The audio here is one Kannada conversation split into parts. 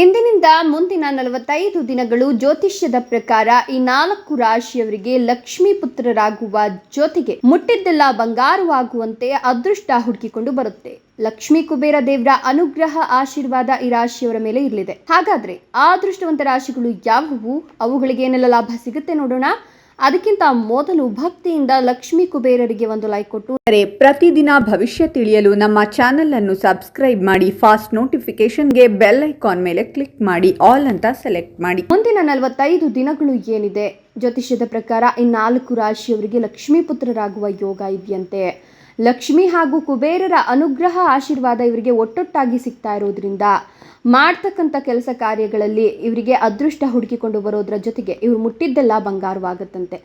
ಇಂದಿನಿಂದ ಮುಂದಿನ ನಲವತ್ತೈದು ದಿನಗಳು ಜ್ಯೋತಿಷ್ಯದ ಪ್ರಕಾರ ಈ ನಾಲ್ಕು ರಾಶಿಯವರಿಗೆ ಲಕ್ಷ್ಮೀ ಪುತ್ರರಾಗುವ ಜೊತೆಗೆ ಮುಟ್ಟಿದ್ದೆಲ್ಲ ಬಂಗಾರವಾಗುವಂತೆ ಅದೃಷ್ಟ ಹುಡುಕಿಕೊಂಡು ಬರುತ್ತೆ. ಲಕ್ಷ್ಮೀ ಕುಬೇರ ದೇವರ ಅನುಗ್ರಹ, ಆಶೀರ್ವಾದ ಈ ರಾಶಿಯವರ ಮೇಲೆ ಇರಲಿದೆ. ಹಾಗಾದ್ರೆ ಆ ಅದೃಷ್ಟವಂತ ರಾಶಿಗಳು ಯಾವುವು? ಅವುಗಳಿಗೆ ಏನೆಲ್ಲ ಲಾಭ ಸಿಗುತ್ತೆ ನೋಡೋಣ. ಅದಕ್ಕಿಂತ ಮೊದಲು ಭಕ್ತಿಯಿಂದ ಲಕ್ಷ್ಮೀ ಕುಬೇರರಿಗೆ ಒಂದು ಲೈಕ್ ಕೊಟ್ಟು ಪ್ರತಿದಿನ ಭವಿಷ್ಯ ತಿಳಿಯಲು ನಮ್ಮ ಚಾನೆಲ್ ಅನ್ನು ಸಬ್ಸ್ಕ್ರೈಬ್ ಮಾಡಿ ಫಾಸ್ಟ್ ನೋಟಿಫಿಕೇಶನ್ಗೆ ಬೆಲ್ ಐಕಾನ್ ಮೇಲೆ ಕ್ಲಿಕ್ ಮಾಡಿ ಆಲ್ ಅಂತ ಸೆಲೆಕ್ಟ್ ಮಾಡಿ. ಮುಂದಿನ ನಲವತ್ತೈದು ದಿನಗಳು ಏನಿದೆ? ಜ್ಯೋತಿಷ್ಯದ ಪ್ರಕಾರ ಈ ನಾಲ್ಕು ರಾಶಿಯವರಿಗೆ ಲಕ್ಷ್ಮೀ ಪುತ್ರರಾಗುವ ಯೋಗ ಇದೆಯಂತೆ. ಲಕ್ಷ್ಮಿ ಹಾಗೂ ಕುಬೇರರ ಅನುಗ್ರಹ ಆಶೀರ್ವಾದ ಇವರಿಗೆ ಒಟ್ಟೊಟ್ಟಾಗಿ ಸಿಗ್ತಾ ಇರೋದ್ರಿಂದ ಮಾಡ್ತಕ್ಕಂಥ ಕೆಲಸ ಕಾರ್ಯಗಳಲ್ಲಿ ಇವರಿಗೆ ಅದೃಷ್ಟ ಹುಡುಕಿಕೊಂಡು ಬರೋದ್ರ ಜೊತೆಗೆ ಇವರು ಮುಟ್ಟಿದ್ದೆಲ್ಲ ಬಂಗಾರವಾಗುತ್ತಂತೆ.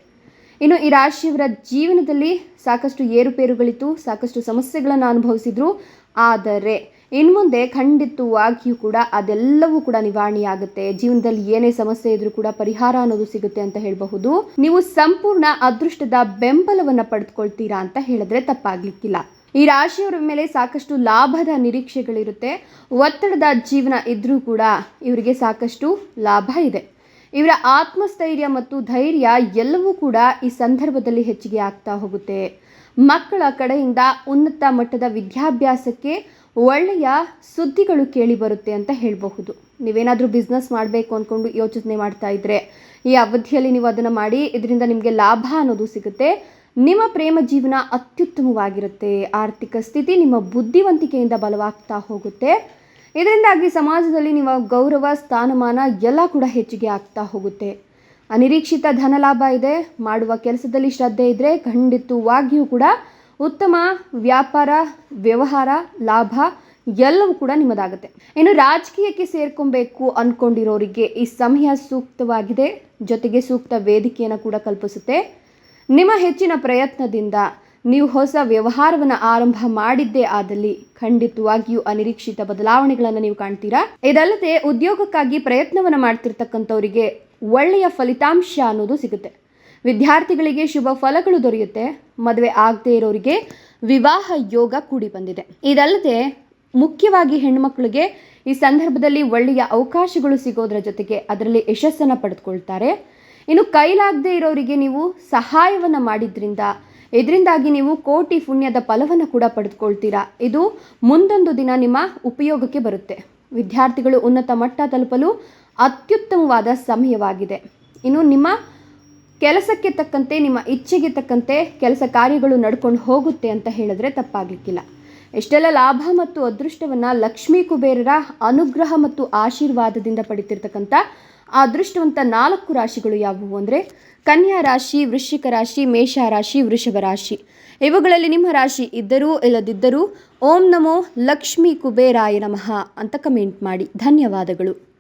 ಇನ್ನು ಈ ರಾಶಿಯವರ ಜೀವನದಲ್ಲಿ ಸಾಕಷ್ಟು ಏರುಪೇರುಗಳಿತ್ತು, ಸಾಕಷ್ಟು ಸಮಸ್ಯೆಗಳನ್ನು ಅನುಭವಿಸಿದ್ರು. ಆದರೆ ಇನ್ಮುಂದೆ ಖಂಡಿತವಾಗಿಯೂ ಕೂಡ ಅದೆಲ್ಲವೂ ಕೂಡ ನಿವಾರಣೆಯಾಗುತ್ತೆ. ಜೀವನದಲ್ಲಿ ಏನೇ ಸಮಸ್ಯೆ ಇದ್ರೂ ಕೂಡ ಪರಿಹಾರ ಅನ್ನೋದು ಸಿಗುತ್ತೆ ಅಂತ ಹೇಳಬಹುದು. ನೀವು ಸಂಪೂರ್ಣ ಅದೃಷ್ಟದ ಬೆಂಬಲವನ್ನ ಪಡೆದುಕೊಳ್ತೀರಾ ಅಂತ ಹೇಳಿದ್ರೆ ತಪ್ಪಾಗ್ಲಿಕ್ಕಿಲ್ಲ. ಈ ರಾಶಿಯವರ ಮೇಲೆ ಸಾಕಷ್ಟು ಲಾಭದ ನಿರೀಕ್ಷೆಗಳಿರುತ್ತೆ. ಒತ್ತಡದ ಜೀವನ ಇದ್ರೂ ಕೂಡ ಇವರಿಗೆ ಸಾಕಷ್ಟು ಲಾಭ ಇದೆ. ಇವರ ಆತ್ಮಸ್ಥೈರ್ಯ ಮತ್ತು ಧೈರ್ಯ ಎಲ್ಲವೂ ಕೂಡ ಈ ಸಂದರ್ಭದಲ್ಲಿ ಹೆಚ್ಚಿಗೆ ಆಗ್ತಾ ಹೋಗುತ್ತೆ. ಮಕ್ಕಳ ಕಡೆಯಿಂದ ಉನ್ನತ ಮಟ್ಟದ ವಿದ್ಯಾಭ್ಯಾಸಕ್ಕೆ ಒಳ್ಳೆಯ ಸುದ್ದಿಗಳು ಕೇಳಿ ಬರುತ್ತೆ ಅಂತ ಹೇಳಬಹುದು. ನೀವೇನಾದರೂ ಬಿಸ್ನೆಸ್ ಮಾಡಬೇಕು ಅಂದ್ಕೊಂಡು ಯೋಚನೆ ಮಾಡ್ತಾ ಇದ್ದರೆ ಈ ಅವಧಿಯಲ್ಲಿ ನೀವು ಅದನ್ನು ಮಾಡಿ, ಇದರಿಂದ ನಿಮಗೆ ಲಾಭ ಅನ್ನೋದು ಸಿಗುತ್ತೆ. ನಿಮ್ಮ ಪ್ರೇಮ ಜೀವನ ಅತ್ಯುತ್ತಮವಾಗಿರುತ್ತೆ. ಆರ್ಥಿಕ ಸ್ಥಿತಿ ನಿಮ್ಮ ಬುದ್ಧಿವಂತಿಕೆಯಿಂದ ಬಲವಾಗ್ತಾ ಹೋಗುತ್ತೆ. ಇದರಿಂದಾಗಿ ಸಮಾಜದಲ್ಲಿ ನಿಮ್ಮ ಗೌರವ, ಸ್ಥಾನಮಾನ ಎಲ್ಲ ಕೂಡ ಹೆಚ್ಚಿಗೆ ಆಗ್ತಾ ಹೋಗುತ್ತೆ. ಅನಿರೀಕ್ಷಿತ ಧನಲಾಭ ಇದೆ. ಮಾಡುವ ಕೆಲಸದಲ್ಲಿ ಶ್ರದ್ಧೆ ಇದ್ದರೆ ಖಂಡಿತವಾಗಿಯೂ ಕೂಡ ಉತ್ತಮ ವ್ಯಾಪಾರ, ವ್ಯವಹಾರ, ಲಾಭ ಎಲ್ಲವೂ ಕೂಡ ನಿಮ್ಮದಾಗುತ್ತೆ. ಇನ್ನು ರಾಜಕೀಯಕ್ಕೆ ಸೇರ್ಕೊಬೇಕು ಅಂದ್ಕೊಂಡಿರೋರಿಗೆ ಈ ಸಮಯ ಸೂಕ್ತವಾಗಿದೆ. ಜೊತೆಗೆ ಸೂಕ್ತ ವೇದಿಕೆಯನ್ನು ಕೂಡ ಕಲ್ಪಿಸುತ್ತೆ. ನಿಮ್ಮ ಹೆಚ್ಚಿನ ಪ್ರಯತ್ನದಿಂದ ನೀವು ಹೊಸ ವ್ಯವಹಾರವನ್ನು ಆರಂಭ ಮಾಡಿದ್ದೇ ಆದಲ್ಲಿ ಖಂಡಿತವಾಗಿಯೂ ಅನಿರೀಕ್ಷಿತ ಬದಲಾವಣೆಗಳನ್ನು ನೀವು ಕಾಣ್ತೀರಾ? ಇದಲ್ಲದೆ ಉದ್ಯೋಗಕ್ಕಾಗಿ ಪ್ರಯತ್ನವನ್ನು ಮಾಡ್ತಿರ್ತಕ್ಕಂಥವರಿಗೆ ಒಳ್ಳೆಯ ಫಲಿತಾಂಶ ಅನ್ನೋದು ಸಿಗುತ್ತೆ. ವಿದ್ಯಾರ್ಥಿಗಳಿಗೆ ಶುಭ ಫಲಗಳು ದೊರೆಯುತ್ತೆ. ಮದುವೆ ಆಗದೇ ಇರೋರಿಗೆ ವಿವಾಹ ಯೋಗ ಕೂಡಿ ಬಂದಿದೆ. ಇದಲ್ಲದೆ ಮುಖ್ಯವಾಗಿ ಹೆಣ್ಮಕ್ಳಿಗೆ ಈ ಸಂದರ್ಭದಲ್ಲಿ ಒಳ್ಳೆಯ ಅವಕಾಶಗಳು ಸಿಗೋದ್ರ ಜೊತೆಗೆ ಅದರಲ್ಲಿ ಯಶಸ್ಸನ್ನು ಪಡೆದುಕೊಳ್ತಾರೆ. ಇನ್ನು ಕೈಲಾಗದೇ ಇರೋರಿಗೆ ನೀವು ಸಹಾಯವನ್ನು ಮಾಡಿದ್ರಿಂದ, ಇದರಿಂದಾಗಿ ನೀವು ಕೋಟಿ ಪುಣ್ಯದ ಫಲವನ್ನು ಕೂಡ ಪಡೆದುಕೊಳ್ತೀರಾ. ಇದು ಮುಂದೊಂದು ದಿನ ನಿಮ್ಮ ಉಪಯೋಗಕ್ಕೆ ಬರುತ್ತೆ. ವಿದ್ಯಾರ್ಥಿಗಳು ಉನ್ನತ ಮಟ್ಟ ತಲುಪಲು ಅತ್ಯುತ್ತಮವಾದ ಸಮಯವಾಗಿದೆ. ಇನ್ನು ನಿಮ್ಮ ಕೆಲಸಕ್ಕೆ ತಕ್ಕಂತೆ, ನಿಮ್ಮ ಇಚ್ಛೆಗೆ ತಕ್ಕಂತೆ ಕೆಲಸ ಕಾರ್ಯಗಳು ನಡ್ಕೊಂಡು ಹೋಗುತ್ತೆ ಅಂತ ಹೇಳಿದ್ರೆ ತಪ್ಪಾಗಲಿಕ್ಕಿಲ್ಲ. ಎಷ್ಟೆಲ್ಲ ಲಾಭ ಮತ್ತು ಅದೃಷ್ಟವನ್ನು ಲಕ್ಷ್ಮೀ ಕುಬೇರರ ಅನುಗ್ರಹ ಮತ್ತು ಆಶೀರ್ವಾದದಿಂದ ಪಡಿತಿರ್ತಕ್ಕಂಥ ಅದೃಷ್ಟವಂತ ನಾಲ್ಕು ರಾಶಿಗಳು ಯಾವುವು ಅಂದರೆ ಕನ್ಯಾ ರಾಶಿ, ವೃಶ್ಚಿಕ ರಾಶಿ, ಮೇಷ ರಾಶಿ, ವೃಷಭ ರಾಶಿ. ಇವುಗಳಲ್ಲಿ ನಿಮ್ಮ ರಾಶಿ ಇದ್ದರೂ ಇಲ್ಲದಿದ್ದರೂ ಓಂ ನಮೋ ಲಕ್ಷ್ಮೀ ಕುಬೇರಾಯ ನಮಃ ಅಂತ ಕಮೆಂಟ್ ಮಾಡಿ. ಧನ್ಯವಾದಗಳು.